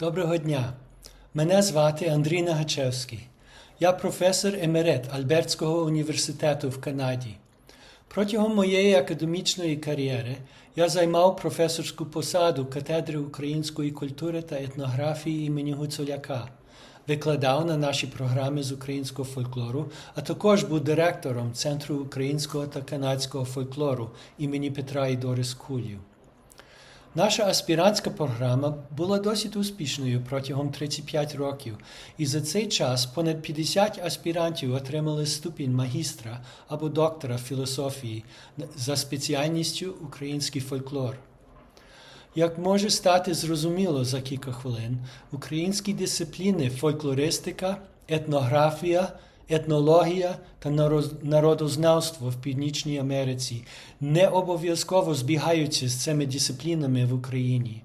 Доброго дня. Мене звати Андрій Нагачевський. Я професор емерит Альбертського університету в Канаді. Протягом моєї академічної кар'єри я займав професорську посаду катедри української культури та етнографії імені Гуцуляка, викладав на наші програми з українського фольклору, а також був директором Центру українського та канадського фольклору імені Петра і Дорис Кулів. Наша аспірантська програма була досить успішною протягом 35 років, і за цей час понад 50 аспірантів отримали ступінь магістра або доктора філософії за спеціальністю український фольклор. Як може стати зрозуміло за кілька хвилин, українські дисципліни фольклористика, етнографія, етнологія та народознавство в Північній Америці не обов'язково збігаються з цими дисциплінами в Україні.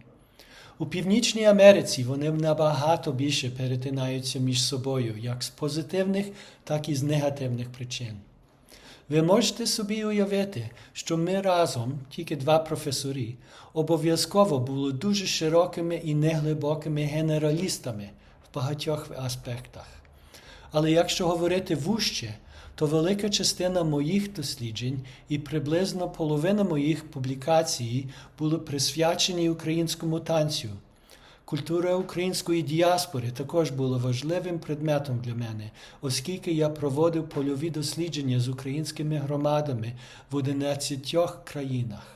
У Північній Америці вони набагато більше перетинаються між собою, як з позитивних, так і з негативних причин. Ви можете собі уявити, що ми разом, тільки два професори, обов'язково були дуже широкими і неглибокими генералістами в багатьох аспектах. Але якщо говорити вужче, то велика частина моїх досліджень і приблизно половина моїх публікацій були присвячені українському танцю. Культура української діаспори також була важливим предметом для мене, оскільки я проводив польові дослідження з українськими громадами в 11 країнах.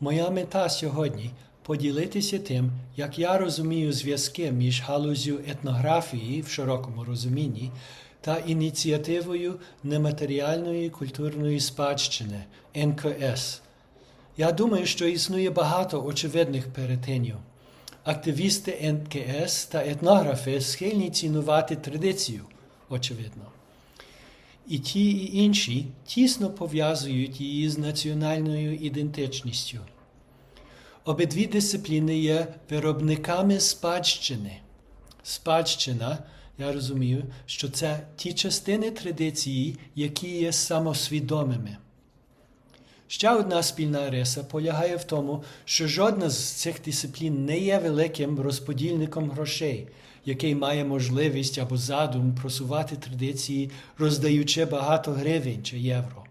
Моя мета сьогодні поділитися тим, як я розумію зв'язки між галузю етнографії в широкому розумінні та ініціативою нематеріальної культурної спадщини НКС. Я думаю, що існує багато очевидних перетинів. Активісти НКС та етнографи схильні цінувати традицію, очевидно. І ті і інші тісно пов'язують її з національною ідентичністю. Обидві дисципліни є виробниками спадщини. Спадщина, я розумію, що це ті частини традиції, які є самосвідомими. Ще одна спільна риса полягає в тому, що жодна з цих дисциплін не є великим розподільником грошей, який має можливість або задум просувати традиції, роздаючи багато гривень чи євро.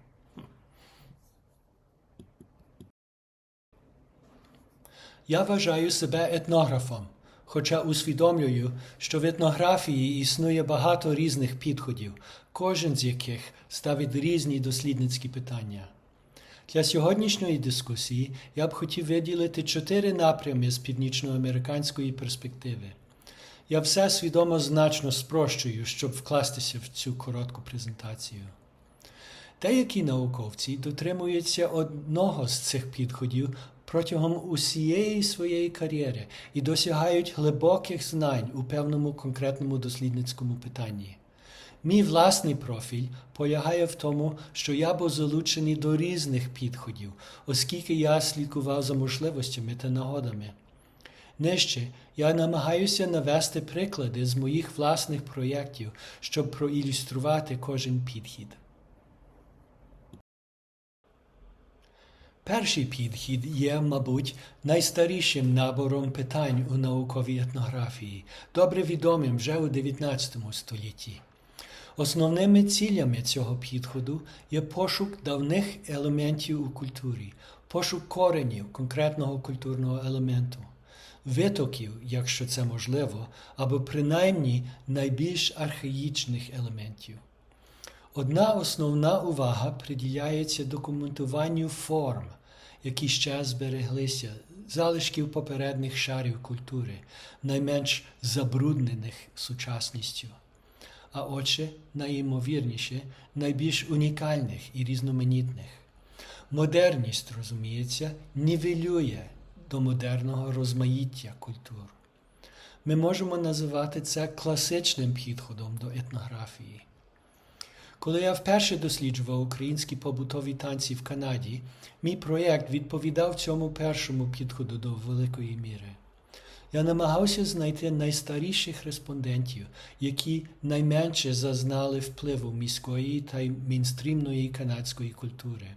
Я вважаю себе етнографом, хоча усвідомлюю, що в етнографії існує багато різних підходів, кожен з яких ставить різні дослідницькі питання. Для сьогоднішньої дискусії я б хотів виділити чотири напрями з північноамериканської перспективи. Я все свідомо значно спрощую, щоб вкластися в цю коротку презентацію. Деякі науковці дотримуються одного з цих підходів протягом усієї своєї кар'єри і досягають глибоких знань у певному конкретному дослідницькому питанні. Мій власний профіль полягає в тому, що я був залучений до різних підходів, оскільки я слідкував за можливостями та нагодами. Нижче я намагаюся навести приклади з моїх власних проєктів, щоб проілюструвати кожен підхід. Перший підхід є, мабуть, найстарішим набором питань у науковій етнографії, добре відомим вже у 19 столітті. Основними цілями цього підходу є пошук давних елементів у культурі, пошук коренів конкретного культурного елементу, витоків, якщо це можливо, або принаймні найбільш архаїчних елементів. Одна основна увага приділяється документуванню форм, які ще збереглися, залишків попередніх шарів культури, найменш забруднених сучасністю. А отже, найімовірніше, найбільш унікальних і різноманітних. Модерність, розуміється, нівелює до модерного розмаїття культур. Ми можемо називати це класичним підходом до етнографії. Коли я вперше досліджував українські побутові танці в Канаді, мій проєкт відповідав цьому першому підходу до великої міри. Я намагався знайти найстаріших респондентів, які найменше зазнали впливу міської та й мейнстрімної канадської культури.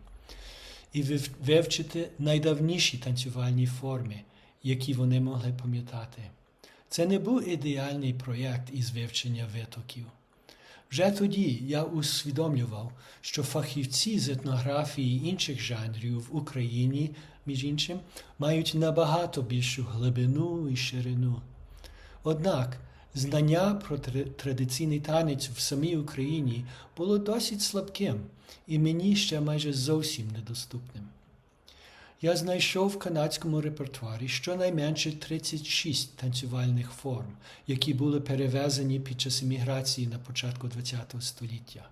і вивчити найдавніші танцювальні форми, які вони могли пам'ятати. Це не був ідеальний проєкт із вивчення витоків. Вже тоді я усвідомлював, що фахівці з етнографії інших жанрів в Україні, між іншим, мають набагато більшу глибину і ширину. Однак знання про традиційний танець в самій Україні було досить слабким і мені ще майже зовсім недоступним. Я знайшов в канадському репертуарі щонайменше 36 танцювальних форм, які були перевезені під час еміграції на початку ХХ століття.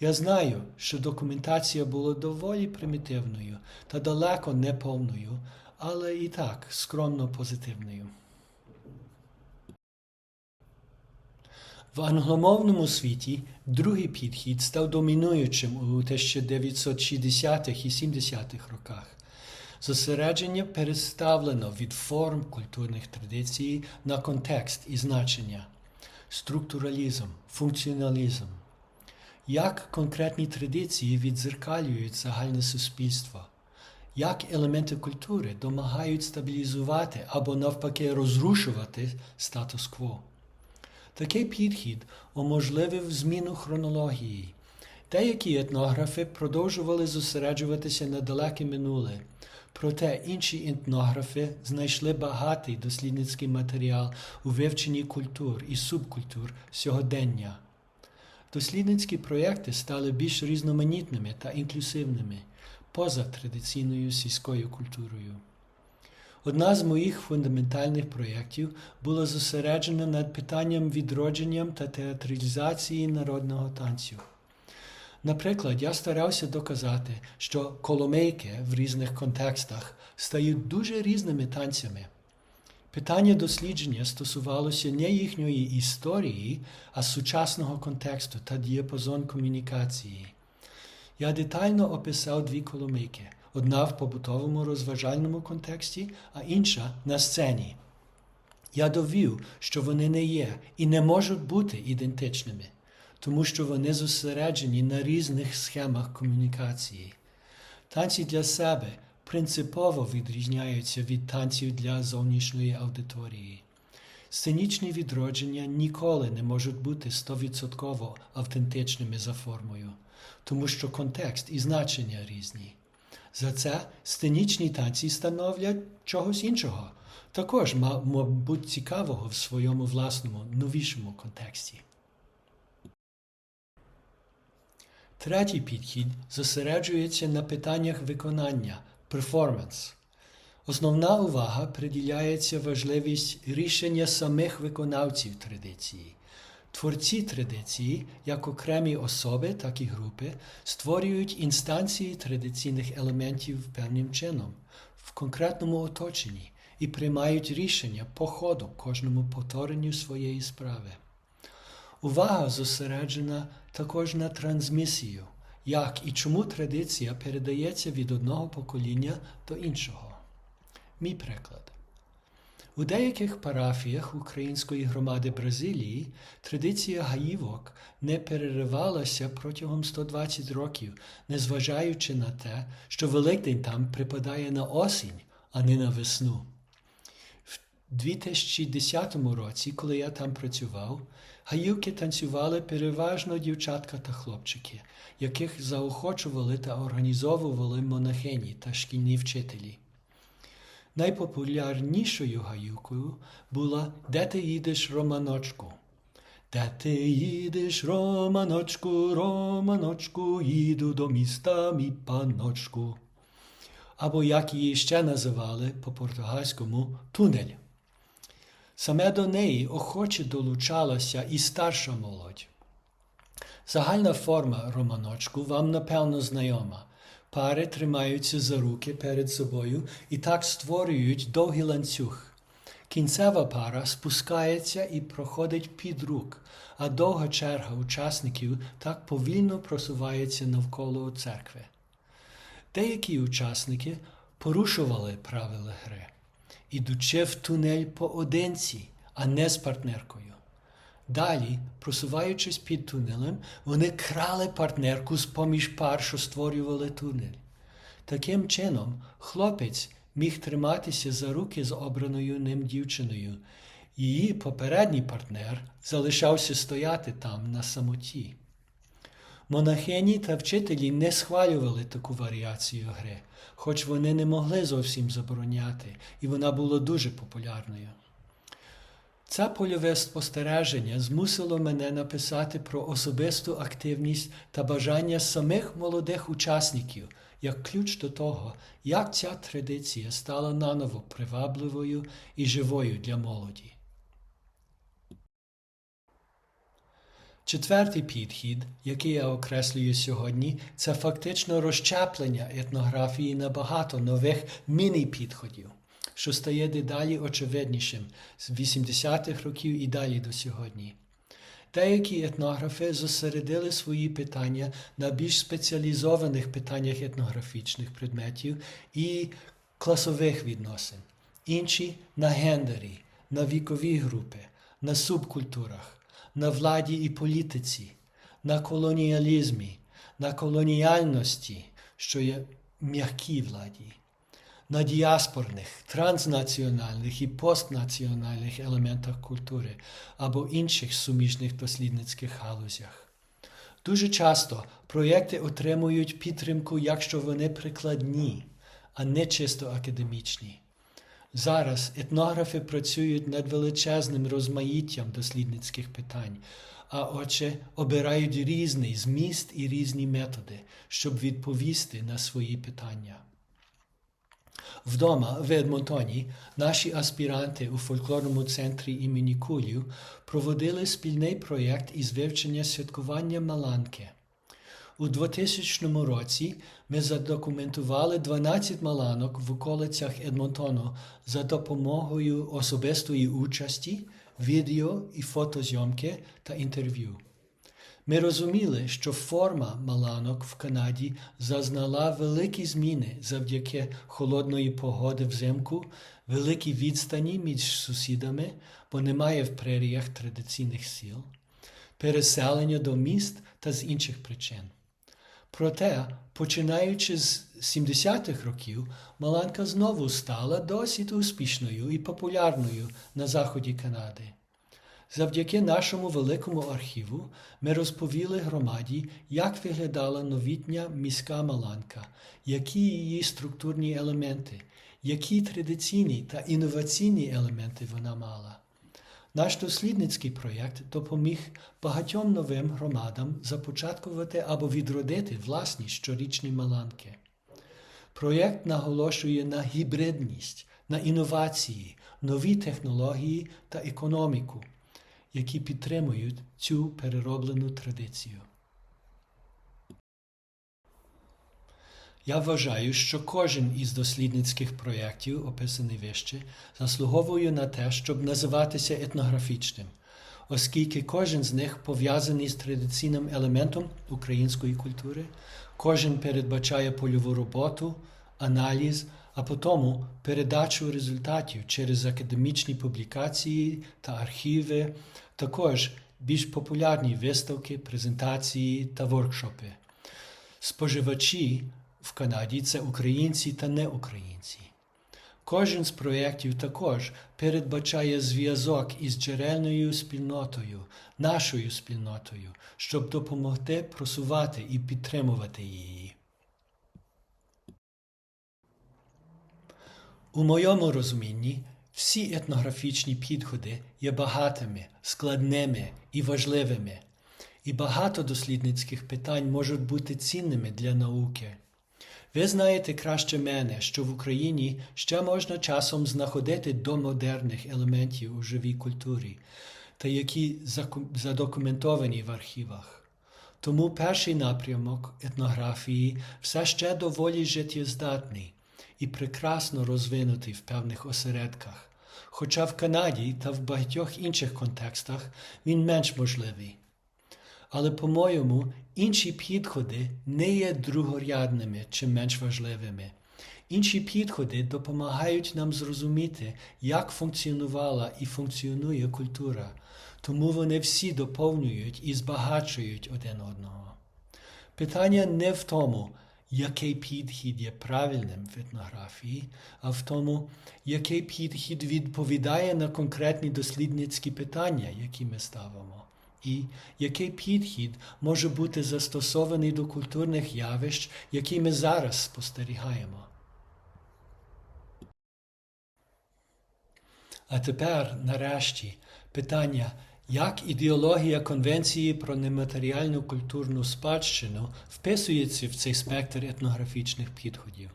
Я знаю, що документація була доволі примітивною та далеко не повною, але і так скромно позитивною. В англомовному світі другий підхід став домінуючим у 1960-х і 70-х роках. Зосередження переставлено від форм культурних традицій на контекст і значення, структуралізм, функціоналізм. Як конкретні традиції відзеркалюють загальне суспільство, як елементи культури домагають стабілізувати або навпаки розрушувати статус-кво. Такий підхід уможливив зміну хронології. Деякі етнографи продовжували зосереджуватися на далеке минуле, проте інші етнографи знайшли багатий дослідницький матеріал у вивченні культур і субкультур сьогодення. Дослідницькі проєкти стали більш різноманітними та інклюсивними поза традиційною сільською культурою. Одна з моїх фундаментальних проєктів була зосереджена над питанням відродженням та театралізації народного танцю. Наприклад, я старався доказати, що коломейки в різних контекстах стають дуже різними танцями. Питання дослідження стосувалося не їхньої історії, а сучасного контексту та діапазон комунікації. Я детально описав дві коломийки: одна в побутовому розважальному контексті, а інша на сцені. Я довів, що вони не є і не можуть бути ідентичними, тому що вони зосереджені на різних схемах комунікації. Танці для себе принципово відрізняються від танців для зовнішньої аудиторії. Сценічні відродження ніколи не можуть бути стовідсотково автентичними за формою, тому що контекст і значення різні. За це сценічні танці становлять чогось іншого, також, мабуть, цікавого в своєму власному новішому контексті. Третій підхід зосереджується на питаннях виконання перформанс. Основна увага приділяється важливість рішення самих виконавців традиції. Творці традиції, як окремі особи, так і групи, створюють інстанції традиційних елементів певним чином в конкретному оточенні і приймають рішення по ходу кожному повторенню своєї справи. Увага зосереджена також на трансмісію, як і чому традиція передається від одного покоління до іншого. Мій приклад. У деяких парафіях Української громади Бразилії традиція гаївок не переривалася протягом 120 років, незважаючи на те, що Великдень там припадає на осінь, а не на весну. В 2010 році, коли я там працював, гаївки танцювали переважно дівчатка та хлопчики, яких заохочували та організовували монахині та шкільні вчителі. Найпопулярнішою гаївкою була Де ти їдеш, Романочку? Де ти їдеш, Романочку, Романочку, їду до міста, мій паночку. Або як її ще називали по-португальському тунель. Саме до неї охоче долучалася і старша молодь. Загальна форма романочку вам напевно знайома. Пари тримаються за руки перед собою і так створюють довгий ланцюг. Кінцева пара спускається і проходить під рук, а довга черга учасників так повільно просувається навколо церкви. Деякі учасники порушували правила гри, ідучи в тунель поодинці, а не з партнеркою. Далі, просуваючись під тунелем, вони крали партнерку з поміж пар, що створювали тунель. Таким чином, хлопець міг триматися за руки з обраною ним дівчиною. Її попередній партнер залишався стояти там на самоті. Монахині та вчителі не схвалювали таку варіацію гри, хоч вони не могли зовсім забороняти, і вона була дуже популярною. Це польове спостереження змусило мене написати про особисту активність та бажання самих молодих учасників як ключ до того, як ця традиція стала наново привабливою і живою для молоді. Четвертий підхід, який я окреслюю сьогодні, це фактично розчаплення етнографії на багато нових міні-підходів, що стає дедалі очевиднішим з 80-х років і далі до сьогодні. Деякі етнографи зосередили свої питання на більш спеціалізованих питаннях етнографічних предметів і класових відносин, інші на гендері, на вікові групи, на субкультурах, на владі і політиці, на колоніалізмі, на колоніальності, що є м'якій владі, на діаспорних, транснаціональних і постнаціональних елементах культури або інших суміжних дослідницьких галузях. Дуже часто проєкти отримують підтримку, якщо вони прикладні, а не чисто академічні. Зараз етнографи працюють над величезним розмаїттям дослідницьких питань, а отже, обирають різний зміст і різні методи, щоб відповісти на свої питання. Вдома в Едмонтоні наші аспіранти у фольклорному центрі імені Кулів проводили спільний проєкт із вивчення святкування Маланки. У 2000 році ми задокументували 12 маланок в околицях Едмонтону за допомогою особистої участі, відео і фотозйомки та інтерв'ю. Ми розуміли, що форма маланок в Канаді зазнала великі зміни завдяки холодної погоди взимку, великій відстані між сусідами, бо немає в преріях традиційних сіл, переселення до міст та з інших причин. Проте, починаючи з 70-х років, Маланка знову стала досить успішною і популярною на заході Канади. Завдяки нашому великому архіву ми розповіли громаді, як виглядала новітня міська Маланка, які її структурні елементи, які традиційні та інноваційні елементи вона мала. Наш дослідницький проєкт допоміг багатьом новим громадам започаткувати або відродити власні щорічні маланки. Проєкт наголошує на гібридність, на інновації, нові технології та економіку, які підтримують цю перероблену традицію. Я вважаю, що кожен із дослідницьких проєктів, описаний вище, заслуговує на те, щоб називатися етнографічним, оскільки кожен з них пов'язаний з традиційним елементом української культури, кожен передбачає польову роботу, аналіз, а потім передачу результатів через академічні публікації та архіви, також більш популярні виставки, презентації та воркшопи. Споживачі в Канаді це українці та неукраїнці. Кожен з проєктів також передбачає зв'язок із джерельною спільнотою, нашою спільнотою, щоб допомогти просувати і підтримувати її. У моєму розумінні всі етнографічні підходи є багатими, складними і важливими, і багато дослідницьких питань можуть бути цінними для науки. Ви знаєте краще мене, що в Україні ще можна часом знаходити домодерних елементів у живій культурі, та які задокументовані в архівах. Тому перший напрямок етнографії все ще доволі життєздатний і прекрасно розвинутий в певних осередках, хоча в Канаді та в багатьох інших контекстах він менш можливий. Але, по-моєму, інші підходи не є другорядними чи менш важливими. Інші підходи допомагають нам зрозуміти, як функціонувала і функціонує культура, тому вони всі доповнюють і збагачують один одного. Питання не в тому, який підхід є правильним в етнографії, а в тому, який підхід відповідає на конкретні дослідницькі питання, які ми ставимо, і який підхід може бути застосований до культурних явищ, які ми зараз спостерігаємо. А тепер, нарешті, питання, як ідеологія Конвенції про нематеріальну культурну спадщину вписується в цей спектр етнографічних підходів.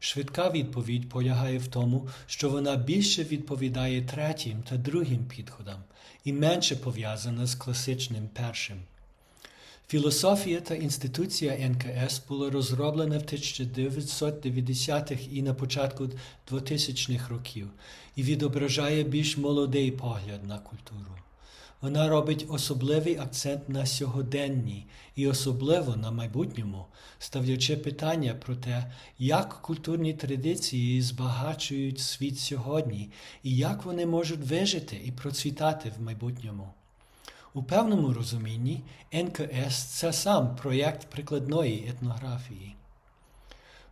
Швидка відповідь полягає в тому, що вона більше відповідає третім та другим підходам і менше пов'язана з класичним першим. Філософія та інституція НКС була розроблена в 1990-х і на початку 2000-х років і відображає більш молодий погляд на культуру. Вона робить особливий акцент на сьогоденні і особливо на майбутньому, ставлячи питання про те, як культурні традиції збагачують світ сьогодні і як вони можуть вижити і процвітати в майбутньому. У певному розумінні НКС це сам проєкт прикладної етнографії.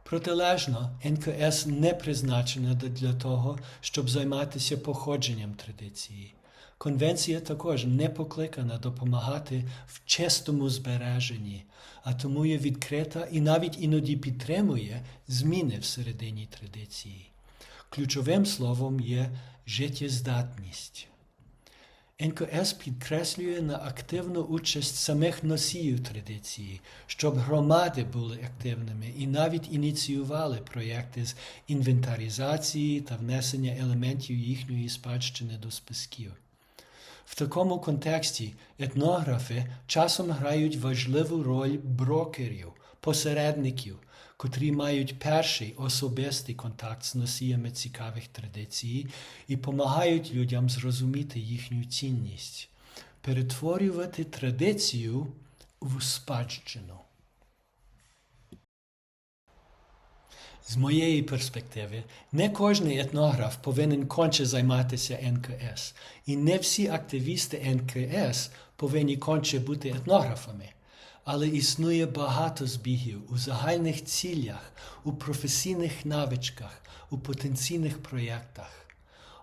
Протилежно, НКС не призначена для того, щоб займатися походженням традиції. Конвенція також не покликана допомагати в чистому збереженні, а тому є відкрита і навіть іноді підтримує зміни всередині традиції. Ключовим словом є життєздатність. НКС підкреслює на активну участь самих носіїв традиції, щоб громади були активними і навіть ініціювали проєкти з інвентаризації та внесення елементів їхньої спадщини до списків. В такому контексті етнографи часом грають важливу роль брокерів, посередників, котрі мають перший особистий контакт з носіями цікавих традицій і допомагають людям зрозуміти їхню цінність, перетворювати традицію в спадщину. З моєї перспективи, не кожний етнограф повинен конче займатися НКС, і не всі активісти НКС повинні конче бути етнографами. Але існує багато збігів у загальних цілях, у професійних навичках, у потенційних проєктах.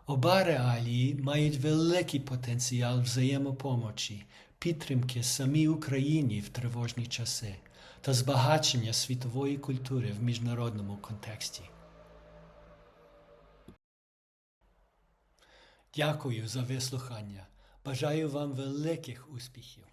Оба реалії мають великий потенціал взаємопомочі, підтримки самій Україні в тривожні часи та збагачення світової культури в міжнародному контексті. Дякую за вислухання. Бажаю вам великих успіхів.